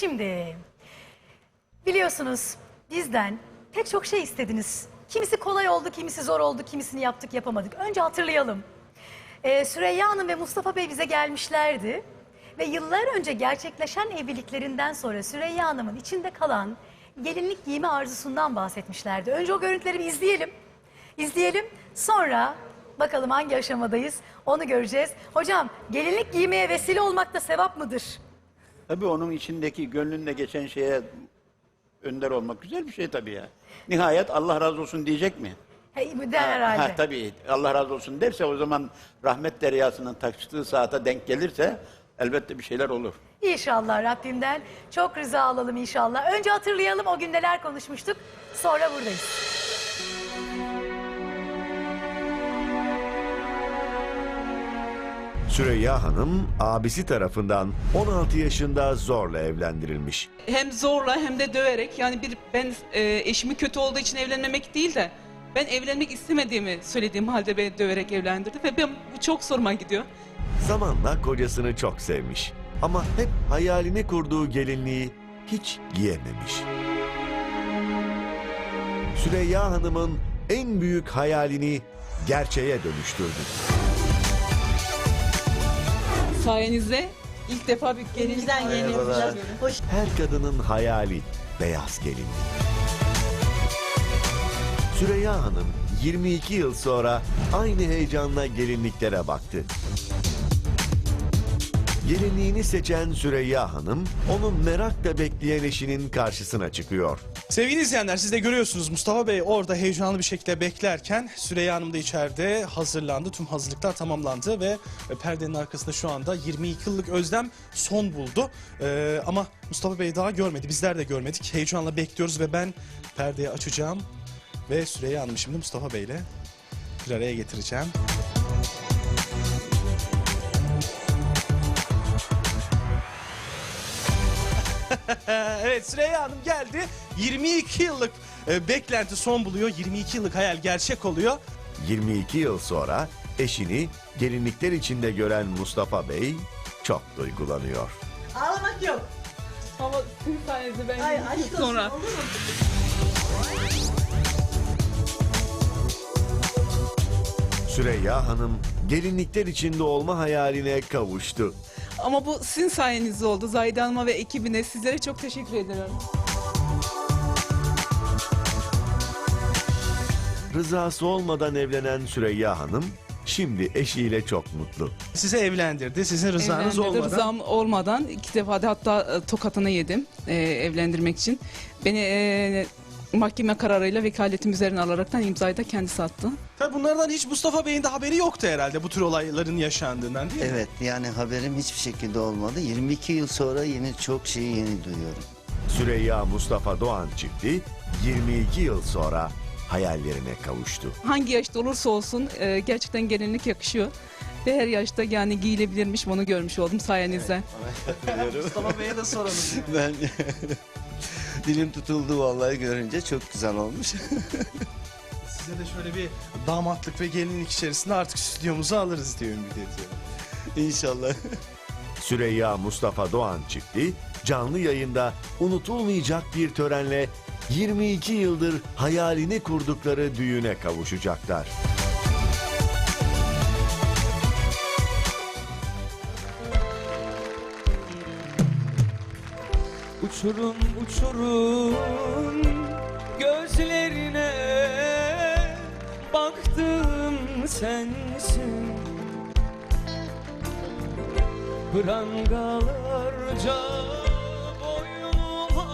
Şimdi biliyorsunuz bizden pek çok şey istediniz. Kimisi kolay oldu, kimisi zor oldu, kimisini yaptık yapamadık. Önce hatırlayalım. Ee, Süreyya Hanım ve Mustafa Bey bize gelmişlerdi. Ve yıllar önce gerçekleşen evliliklerinden sonra Süreyya Hanım'ın içinde kalan gelinlik giyme arzusundan bahsetmişlerdi. Önce o görüntüleri bir izleyelim. İzleyelim. Sonra bakalım hangi aşamadayız onu göreceğiz. Hocam gelinlik giymeye vesile olmak da sevap mıdır? Tabii onun içindeki gönlünde geçen şeye önder olmak güzel bir şey tabii ya. Nihayet Allah razı olsun diyecek mi? Hey, der herhalde. Ha, tabii Allah razı olsun derse o zaman rahmet deryasının taştığı saate denk gelirse elbette bir şeyler olur. İnşallah Rabbimden çok rıza alalım inşallah. Önce hatırlayalım o gün neler konuşmuştuk. Sonra buradayız. Süreyya Hanım abisi tarafından 16 yaşında zorla evlendirilmiş. hem zorla hem de döverek yani bir ben e, eşimi kötü olduğu için evlenmemek değil de ben evlenmek istemediğimi söylediğim halde beni döverek evlendirdi ve ben bu çok soruma gidiyor. Zamanla kocasını çok sevmiş ama hep hayalini kurduğu gelinliği hiç giyememiş. Süreyya Hanım'ın en büyük hayalini gerçeğe dönüştürdü. Sayenizde ilk defa bir gelinlik geleni yapacağız. Hoş Her kadının hayali beyaz gelinlik. Süreyya Hanım 22 yıl sonra aynı heyecanla gelinliklere baktı. Gelinliğini seçen Süreyya Hanım, onun merakla bekleyen eşinin karşısına çıkıyor. Sevgili izleyenler siz de görüyorsunuz Mustafa Bey orada heyecanlı bir şekilde beklerken Süreyya Hanım da içeride hazırlandı. Tüm hazırlıklar tamamlandı ve perdenin arkasında şu anda 22 yıllık özlem son buldu. Ee, ama Mustafa Bey daha görmedi. Bizler de görmedik. Heyecanla bekliyoruz ve ben perdeyi açacağım. Ve Süreyya Hanım'ı şimdi Mustafa Bey ile bir araya getireceğim. evet Süreyya Hanım geldi. 22 yıllık e, beklenti son buluyor. 22 yıllık hayal gerçek oluyor. 22 yıl sonra eşini gelinlikler içinde gören Mustafa Bey çok duygulanıyor. ağlamak yok. ama sizin sayenizde ben Ay aşk olsun. sonra Olur mu? Süreyya Hanım gelinlikler içinde olma hayaline kavuştu. Ama bu sizin sayenizde oldu. Zahide Hanım'a ve ekibine sizlere çok teşekkür ederim. Rızası olmadan evlenen Süreyya Hanım şimdi eşiyle çok mutlu. Sizi evlendirdi. Sizin rızanız Evlendirdi, olmadan. Rızam olmadan iki defa da hatta e, tokatını yedim e, evlendirmek için. Beni e, mahkeme kararıyla vekaletim üzerine alaraktan imzayı da kendisi attı. Tabii bunlardan hiç Mustafa Bey'in de haberi yoktu herhalde bu tür olayların yaşandığından değil mi? Evet yani haberim hiçbir şekilde olmadı. 22 yıl sonra yeni çok şeyi yeni duyuyorum. Süreyya Mustafa Doğan çifti 22 yıl sonra hayallerine kavuştu. Hangi yaşta olursa olsun e, gerçekten gelinlik yakışıyor. Ve her yaşta yani giyilebilirmiş bunu görmüş oldum sayenizde. Mustafa Bey'e de soralım. Ben dilim tutuldu vallahi görünce çok güzel olmuş. Size de şöyle bir damatlık ve gelinlik içerisinde artık stüdyomuza alırız diye ümit ediyorum. İnşallah. Süreyya Mustafa Doğan çifti canlı yayında unutulmayacak bir törenle 22 yıldır hayalini kurdukları düğüne kavuşacaklar. Uçurum uçurum gözlerine. Baktım sensin. Prangalarca boynuma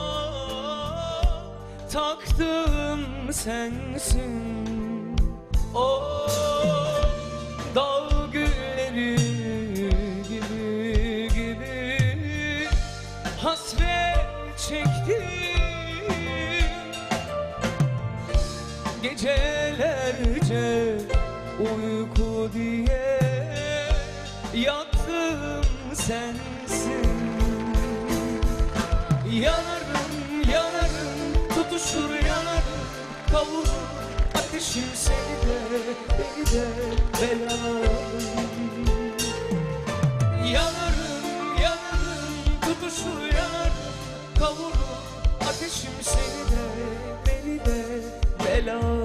taktım sensin. O dağ uyku diye yattım sensin. Yanarım yanarım tutuşur yanarım kavurur ateşim seni de beni de belalım. Yanarım yanarım tutuşur yanarım kavurur Ateşim seni de beni de belalım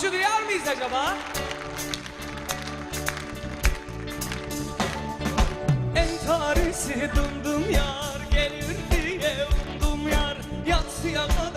Alkışı duyar mıyız acaba? Entarisi dımdım yar gelir diye umdum yar Yatsıya kadar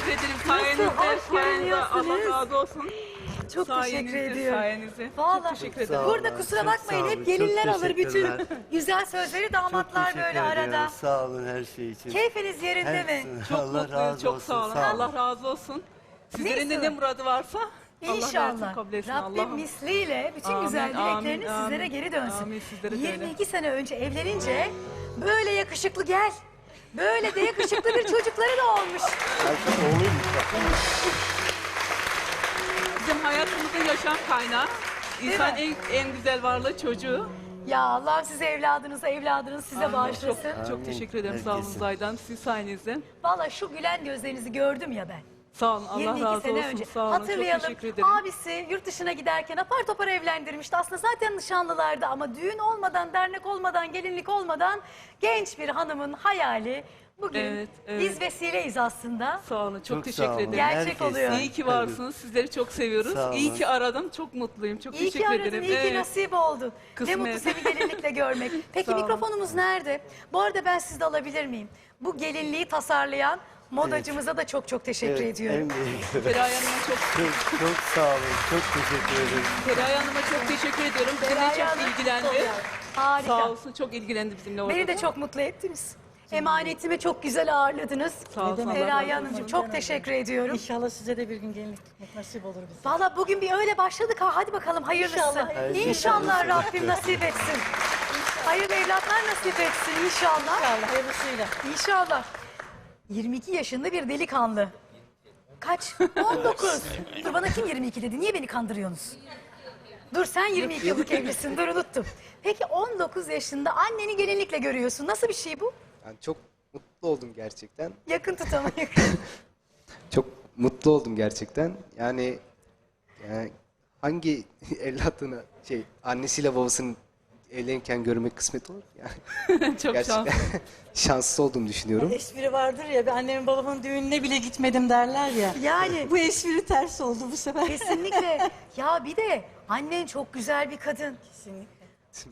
Teşekkür ederim. Sayenizde, hoş sayenizde Allah görünüyorsunuz. razı olsun. Çok Sayenizde, teşekkür ediyorum. Sayenizde. Vallahi. Çok teşekkür ederim. Burada kusura çok bakmayın sağ hep olun, gelinler çok alır bütün teşekkürler. güzel sözleri damatlar teşekkür böyle ediyorum. arada. Sağ olun her şey için. Keyfiniz yerinde mi? Hepsini. Çok Allah mutluyum, razı çok olsun. sağ olun. Allah razı olsun. Sizlerin de Neyse. ne muradı varsa Allah versin, İnşallah. kabul etsin Rabbim Allah'ım. misliyle bütün Amin, güzel amin, dilekleriniz amin. sizlere geri dönsün. Amin, sizlere de öyle. 22 sene önce evlenince böyle yakışıklı gel. Böyle de yakışıklı bir çocukları da olmuş. Erkek oğluymuş bak. Bizim hayatımızın yaşam kaynağı. İnsan en, en güzel varlığı çocuğu. Ya Allah size evladınızı, evladınız size Amin. bağışlasın. Çok, çok teşekkür ederim. Sağ olun. Zaydan. Sizin sayenizde. Valla şu gülen gözlerinizi gördüm ya ben. Sağ olun. Allah 22 razı sene olsun. önce. Sağ olun. Çok Hatırlayalım. teşekkür ederim. Abisi yurt dışına giderken apar topar evlendirmişti. Aslında zaten nişanlılardı ama düğün olmadan, dernek olmadan, gelinlik olmadan genç bir hanımın hayali. Bugün Evet, evet. biz vesileyiz aslında. Sağ olun. Çok, Çok sağ teşekkür olun. ederim. Gerçek Herkes- oluyor. İyi ki varsınız. Sizleri çok seviyoruz. Sağ İyi ki aradım. Çok mutluyum. Çok İyi ki teşekkür aradın, ederim. iyi ki Evet. nasip oldu. Kısmet. Ne mutlu seni gelinlikle görmek. Peki Sağ olun. mikrofonumuz nerede? Bu arada ben sizde alabilir miyim? Bu gelinliği tasarlayan modacımıza da çok çok teşekkür Evet, ediyorum. en büyük. Feraye Hanım'a çok, Çok, çok sağ olun. Çok teşekkür ederim. Feraye Hanım'a çok teşekkür ediyorum. Bizimle Feraye çok Hanım, ilgilendi. Harika. Sağ olsun. Çok ilgilendi bizimle orada. Beni de çok mutlu ettiniz. Emanetimi çok güzel ağırladınız. Sağ Feraye razı Hanımcığım çok teşekkür ediyorum. İnşallah size de bir gün gelinlik nasip olur bize. Valla bugün bir öyle başladık ha hadi bakalım hayırlısı. İnşallah. Hayırlısı. İnşallah Rabbim nasip etsin. Hayırlı evlatlar nasip etsin inşallah. İnşallah hayırlısıyla. İnşallah. 22 yaşında bir delikanlı. Kaç? 19. Dur bana kim 22 dedi? Niye beni kandırıyorsunuz? Dur sen 22 yıllık evlisin. Dur unuttum. Peki 19 yaşında anneni gelinlikle görüyorsun. Nasıl bir şey bu? Yani çok mutlu oldum gerçekten. Yakın tut ama yakın. Çok mutlu oldum gerçekten. Yani, yani hangi evladını şey annesiyle babasının evlenirken görmek kısmet olur? Yani çok gerçekten şanslı. şanslı olduğumu düşünüyorum. Espri vardır ya bir annemin babamın düğününe bile gitmedim derler ya. Yani Bu espri ters oldu bu sefer. Kesinlikle. ya bir de annen çok güzel bir kadın. Kesinlikle.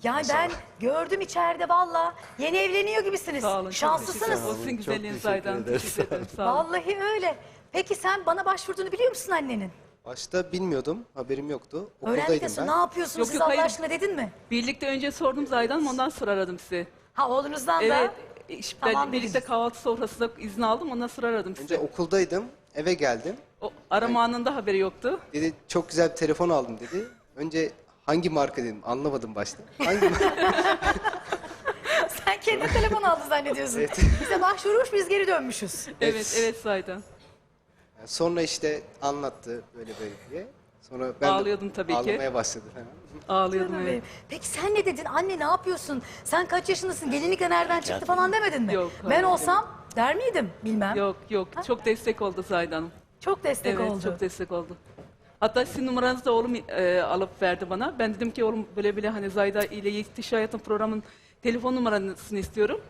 Yani ben gördüm içeride valla. Yeni evleniyor gibisiniz. Sağ olun. çok Şanslısınız. teşekkür. Çok Olsun teşekkür güzelliğiniz ederiz. Zaydan. Teşekkür ederim. Sağ olun. Vallahi öyle. Peki sen bana başvurduğunu biliyor musun annenin? Başta bilmiyordum, haberim yoktu. Okuldaydım ben. Ne yapıyorsunuz Yok, siz yok, Allah hayır. aşkına dedin mi? Birlikte önce sordum Zaydan ondan sonra aradım sizi. Ha oğlunuzdan Evet. da. işte Tamam birlikte dediniz. kahvaltı sofrasında izin aldım ondan sonra aradım sizi. Önce okuldaydım, eve geldim. O arama anında haberi yoktu. Dedi çok güzel bir telefon aldım dedi. Önce hangi marka dedim anlamadım başta. Hangi marka? Sen kendi telefon aldı zannediyorsun. Bize başvurmuş biz geri dönmüşüz. Evet, evet Zaydan. Sonra işte anlattı böyle böyle diye. Sonra ben de Ağlıyordun tabii ki. ağlamaya başladı falan. Ağlıyordum Canım evet. benim. Peki sen ne dedin? Anne ne yapıyorsun? Sen kaç yaşındasın? Gelinlikle nereden çıktı falan demedin mi? Yok, Ben hayır. olsam der miydim? Bilmem. Yok yok çok destek oldu Zaydan'ım. Çok destek Evet oldu. çok destek oldu. Hatta sizin numaranızı da oğlum e, alıp verdi bana. Ben dedim ki oğlum böyle böyle hani Zayda ile Yetiş Hayatım programın telefon numarasını istiyorum.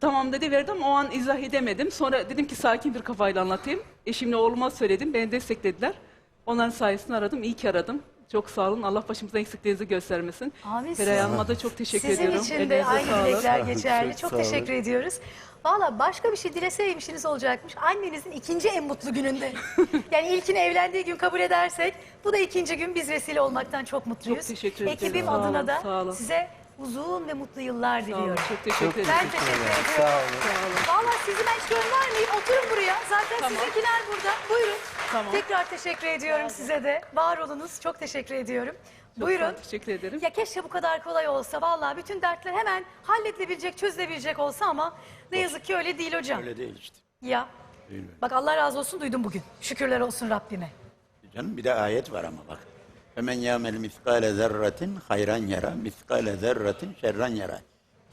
Tamam dedi verdim o an izah edemedim. Sonra dedim ki sakin bir kafayla anlatayım. Eşimle oğluma söyledim beni desteklediler. Onların sayesinde aradım iyi ki aradım. Çok sağ olun Allah başımızdan eksikliğinizi göstermesin. Amin. Feray Hanım'a da çok teşekkür Sizin ediyorum. için de Elinize aynı sağlık. dilekler geçerli. çok Çok teşekkür ediyoruz. Valla başka bir şey dileseymişsiniz olacakmış. Annenizin ikinci en mutlu gününde. yani ilkini evlendiği gün kabul edersek bu da ikinci gün biz vesile olmaktan çok mutluyuz. Çok teşekkür ederim. Ekibim adına da sağ olun. size uzun ve mutlu yıllar diliyorum. çok teşekkür ederim. Ben teşekkür ediyorum. Sağ olun. Valla sizi ben hiç göndermeyeyim. Oturun buraya. Zaten Tamam. sizinkiler burada. Buyurun. Tamam. Tekrar teşekkür ediyorum size de. Var olunuz. Çok teşekkür ediyorum. Çok Buyurun. Teşekkür ederim. Ya keşke bu kadar kolay olsa. Vallahi bütün dertler hemen halledilebilecek, çözülebilecek olsa ama ne yazık ki öyle değil hocam. Öyle değil işte. Ya. Bak Allah razı olsun duydum bugün. Şükürler olsun Rabbime. Canım bir de ayet var ama bak. Hemen yamel miskale zerratin hayran yara, miskale zerratin şerran yara.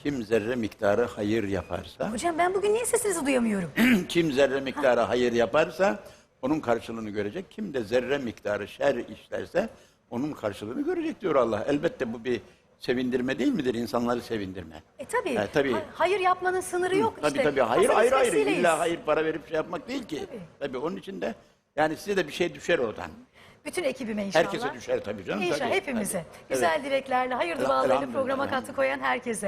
Kim zerre miktarı hayır yaparsa, Hocam ben bugün niye sesinizi duyamıyorum? kim zerre miktarı hayır yaparsa onun karşılığını görecek. Kim de zerre miktarı şer işlerse onun karşılığını görecek diyor Allah. Elbette bu bir sevindirme değil midir? İnsanları sevindirme. E tabii. Ha, tabii. Ha- hayır yapmanın sınırı yok Tabii işte. tabii. Hayır Hazırız hayır hayır. vesileyiz. İlla hayır para verip şey yapmak değil ki. Tabii. Tabii, onun için de yani size de bir şey düşer oradan. Bütün ekibime inşallah. Herkese düşer tabii canım. İnşallah tabii, hepimize. tabii. Güzel dileklerle, hayır Elhamdülillah, dualarını programa katkı koyan herkese.